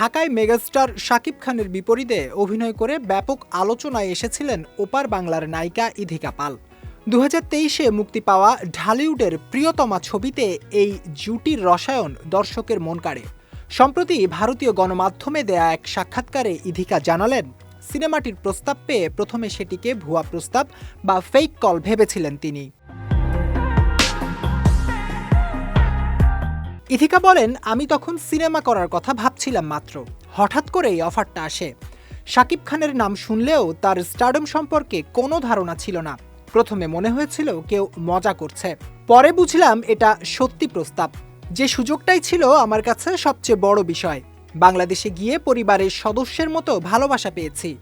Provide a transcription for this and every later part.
ঢাকায় মেগাস্টার শাকিব খানের বিপরীতে অভিনয় করে ব্যাপক আলোচনায় এসেছিলেন ওপার বাংলার নায়িকা ইধিকা পাল। দু তেইশে মুক্তি পাওয়া ঢালিউডের প্রিয়তমা ছবিতে এই জুটির রসায়ন দর্শকের মন কাড়ে। সম্প্রতি ভারতীয় গণমাধ্যমে দেয়া এক সাক্ষাৎকারে ইধিকা জানালেন, সিনেমাটির প্রস্তাব পেয়ে প্রথমে সেটিকে ভুয়া প্রস্তাব বা ফেক কল ভেবেছিলেন তিনি। ইথিকা বলেন, আমি তখন সিনেমা করার কথা ভাবছিলাম মাত্র। হঠাৎ করেই অফারটা আসে। শাকিব খানের নাম শুনলেও তার স্টারডম সম্পর্কে কোনো ধারণা ছিল না। প্রথমে মনে হয়েছিল কেউ মজা করছে। পরে বুঝলাম এটা সত্যি প্রস্তাব। যে সুযোগটাই ছিল আমার কাছে সবচেয়ে বড় বিষয়। বাংলাদেশে গিয়ে পরিবারের সদস্যের মতো ভালোবাসা পেয়েছি।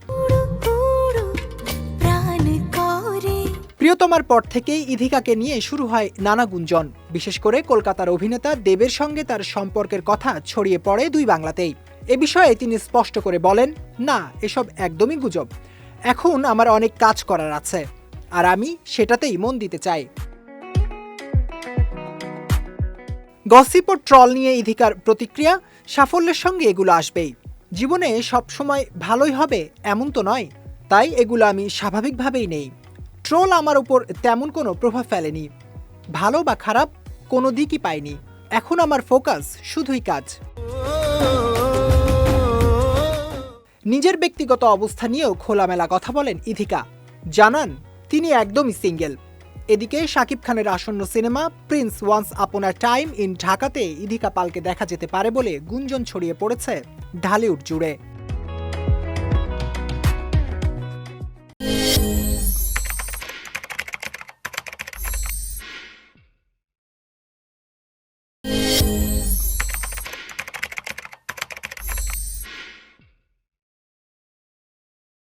প্রিয়তমার পর থেকেই ইধিকাকে নিয়ে শুরু হয় নানা গুঞ্জন। বিশেষ করে কলকাতার অভিনেতা দেবের সঙ্গে তার সম্পর্কের কথা ছড়িয়ে পড়ে দুই বাংলাতেই। এ বিষয়ে তিনি স্পষ্ট করে বলেন, না, এসব একদমই গুজব। এখন আমার অনেক কাজ করার আছে। আর আমি সেটাতেই মন দিতে চাই। গসিপ ও ট্রল নিয়ে ইধিকার প্রতিক্রিয়া, সাফল্যের সঙ্গে এগুলো আসবেই। জীবনে সবসময় ভালোই হবে এমন তো নয়, তাই এগুলো আমি স্বাভাবিকভাবেই নেই। ট্রোল আমার উপর তেমন কোনো প্রভাব ফেলেনি। ভালো বা খারাপ কোনো দিকই পাইনি। এখন আমার ফোকাস শুধুই কাজ। নিজের ব্যক্তিগত অবস্থা নিয়েও খোলামেলা কথা বলেন ইথিকা জানান, তিনি একদমই সিঙ্গেল। এদিকে শাকিব খানের আসন্ন cinema Prince once upon a time in ঢাকাতে ইধিকা পালকে দেখা যেতে পারে বলে গুঞ্জন ছড়িয়ে পড়েছে ঢালিউড জুড়ে।